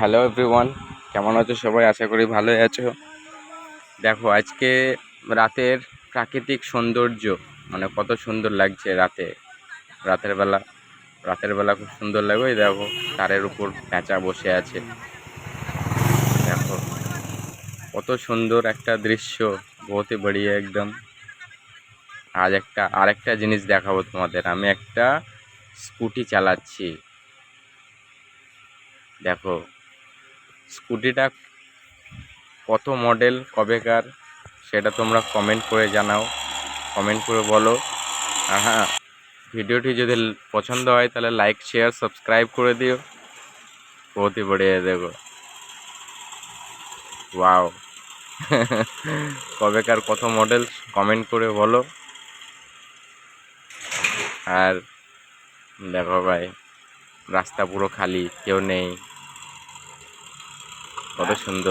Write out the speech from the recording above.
Hello everyone কেমন আছো সবাই? আশা করি ভালোই আছো। দেখো, আজকে রাতের প্রাকৃতিক সৌন্দর্য মানে কত সুন্দর লাগছে রাতে। রাতের বেলা রাতের বেলা খুব সুন্দর লাগবে। এই দেখো, তারের উপর প্যাঁচা বসে আছে। দেখো, কত সুন্দর একটা দৃশ্য। বহুতই বড়িয়া একদম। আজ একটা, আরেকটা জিনিস দেখাবো তোমাদের। আমি একটা স্কুটি চালাচ্ছি। দেখো স্কুটিটা কত মডেল, কবেকার, সেটা তোমরা কমেন্ট করে জানাও। কমেন্ট করে বলো। আর হ্যাঁ ভিডিওটি যদি পছন্দ হয়, তাহলে লাইক শেয়ার সাবস্ক্রাইব করে দিও। বহুতই বড়িয়া দেখো। ওয়াও কবেকার কত মডেল কমেন্ট করে বলো। আর দেখো ভাই, রাস্তা পুরো খালি, কেউ নেই। কত সুন্দর